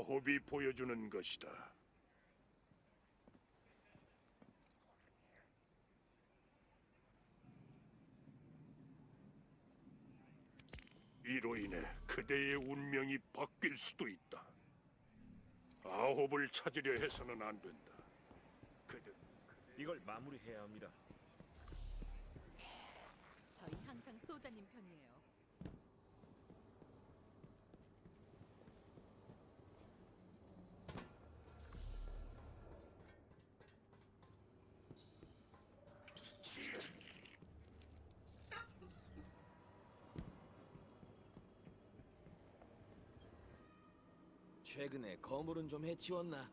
아홉이 보여주는 것이다. 이로 인해 그대의 운명이 바뀔 수도 있다. 아홉을 찾으려 해서는 안 된다. 그대 이걸 마무리해야 합니다. 최근에 거물은 좀 해치웠나?